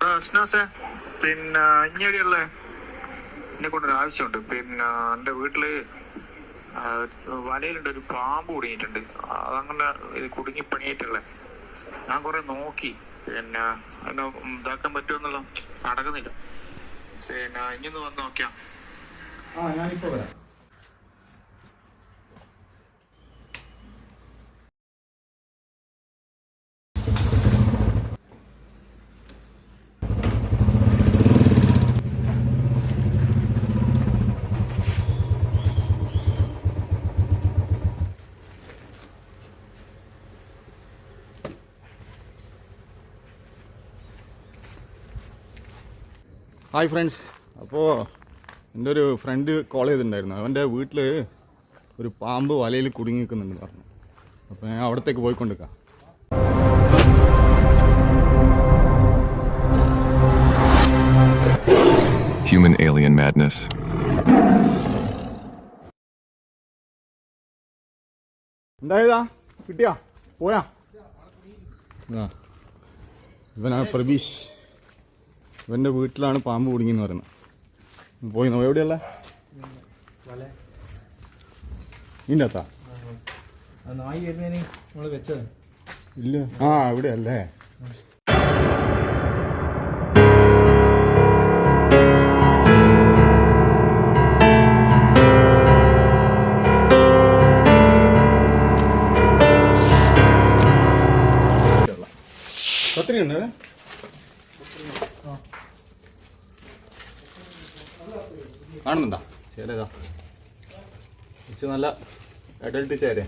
അസ്നാസെ പിന്നെ ഇഞ്ഞടിയുള്ള എന്നെ കൊണ്ടൊരു ആവശ്യമുണ്ട്. പിന്നെ എന്റെ വീട്ടിൽ വലയിലുണ്ട് ഒരു പാമ്പ് കുടുങ്ങിയിട്ടുണ്ട്. അതങ്ങനെ ഇത് കുടുങ്ങി പണിയായിട്ടുള്ളേ. ഞാൻ കുറെ നോക്കി. പിന്നെ അതിനെ ഇതാക്കാൻ പറ്റുമെന്നുള്ള നടക്കുന്നില്ല. പിന്നെ ഇനിയൊന്ന് വന്ന് നോക്കിയാ. ആ ഞാനിപ്പോ വരാം. ഹായ് ഫ്രണ്ട്സ് അപ്പോൾ എന്റെ ഒരു ഫ്രണ്ട് കോൾ ചെയ്തിട്ടുണ്ടായിരുന്നു. അവന്റെ വീട്ടിൽ ഒരു പാമ്പ് വലയിൽ കുടുങ്ങി നിൽക്കുന്നുണ്ട് പറഞ്ഞു. അപ്പോൾ ഞാൻ അവിടത്തേക്ക് പോയിക്കൊണ്ടിരിക്കാം Human alien madness. എന്തായതാ? കിട്ടിയാ? പോയാ? ഇവനാ ഇവനാണ് പ്രബീഷ്. ഇവന്റെ വീട്ടിലാണ് പാമ്പ് കുടുങ്ങിയെന്ന് പറയുന്നത്. പോയി നോ എവിടെയല്ല ഇതിന്റെ അകത്താ? നായി വരുന്നതിന് നമ്മൾ വെച്ചത്. ഇല്ല. ആ ഇവിടെ അല്ലേ കത്തിരി ഉണ്ട് കാണുന്നുണ്ടോ? ചേരേതാ ഇച്ച് നല്ല അഡൽട്ട് ചേരേ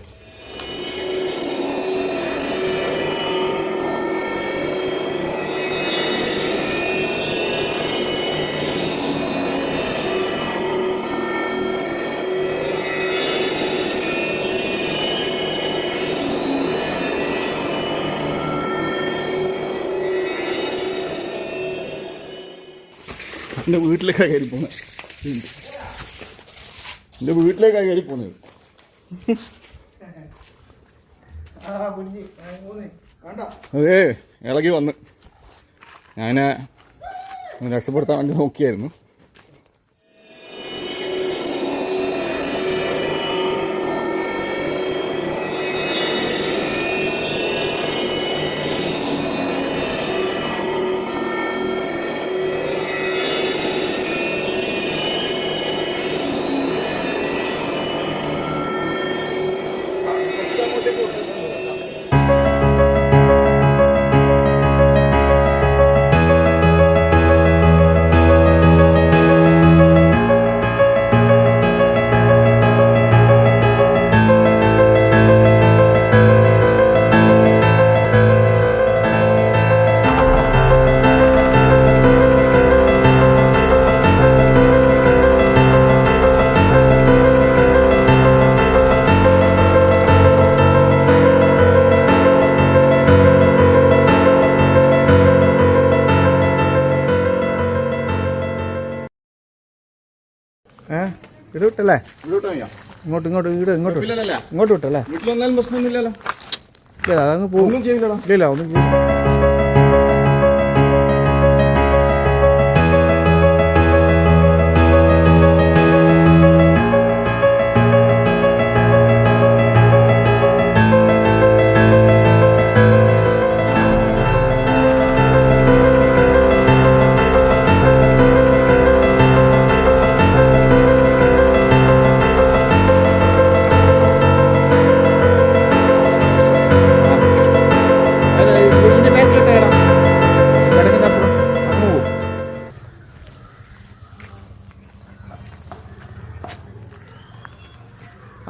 എന്റെ വീട്ടിലേക്കാണ് കയറി പോകുന്നത് എന്റെ വീട്ടിലേക്കാണ് കയറി പോകുന്നത് അതെ ഇളകി വന്ന്. ഞാൻ രക്ഷപ്പെടുത്താൻ വേണ്ടി നോക്കിയായിരുന്നു. ഏ? ഇത് വിട്ടല്ലേ? ഇങ്ങോട്ട് ഇങ്ങോട്ട് വീട് ഇങ്ങോട്ട് ഇങ്ങോട്ട് വിട്ടല്ലേ? വീട്ടിൽ വന്നാലും പ്രശ്നമൊന്നുമില്ലല്ലോ. ഇല്ല അതങ്ങ് പോകും. ഇല്ല ഒന്നും ചെയ്യില്ല.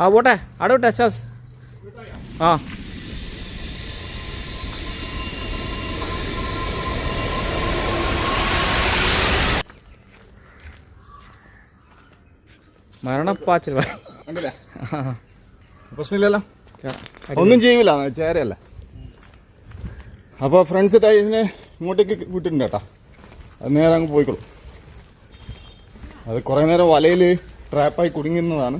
ആ പോട്ടെ. അവിടെ വിട്ടെ ശാസ് ആ. മരണപ്പാച്ചിൽ. പ്രശ്നമില്ലല്ലോ. ഒന്നും ചെയ്യൂല ചേരയല്ല? അപ്പോൾ ഫ്രണ്ട്സ് ഇതിനെ ഇങ്ങോട്ടേക്ക് വിട്ടിട്ടുണ്ട് കേട്ടോ. അത് നേരെ അങ്ങ് പോയിക്കോളും. അത് കുറേ നേരം വലയിൽ ട്രാപ്പായി കുടുങ്ങുന്നതാണ്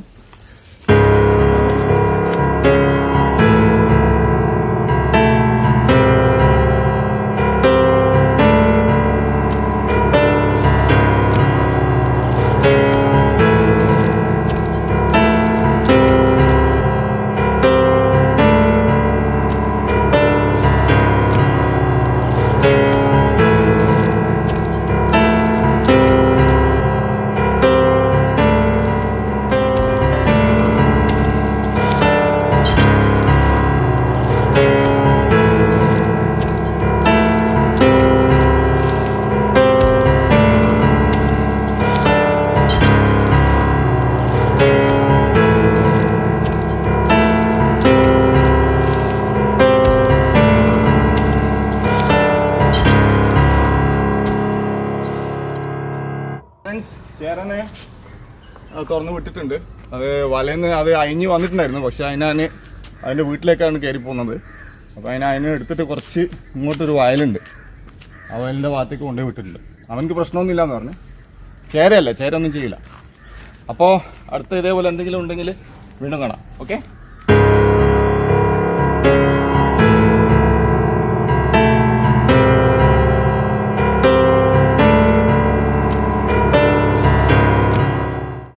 ഫ്രണ്ട്സ് ചേരനെ തുറന്ന് വിട്ടിട്ടുണ്ട്. അത് വലയിന്ന് അത് അഴിഞ്ഞ് വന്നിട്ടുണ്ടായിരുന്നു. പക്ഷെ അതിനാന് അതിന്റെ വീട്ടിലേക്കാണ് കയറി പോകുന്നത് അപ്പോൾ അതിന് അതിനെ എടുത്തിട്ട് കുറച്ച് ഇങ്ങോട്ടൊരു വയലുണ്ട്. ആ വയലിന്റെ ഭാഗത്തേക്ക് കൊണ്ടുപോയി വിട്ടിട്ടുണ്ട്. അവനക്ക് പ്രശ്നമൊന്നുമില്ല എന്ന് പറഞ്ഞു. ചേരയല്ല? ചേരൊന്നും ചെയ്യില്ല. അപ്പോൾ അടുത്ത ഇതേപോലെ എന്തെങ്കിലും ഉണ്ടെങ്കിൽ വീണ്ടും കാണാം. ഓക്കെ?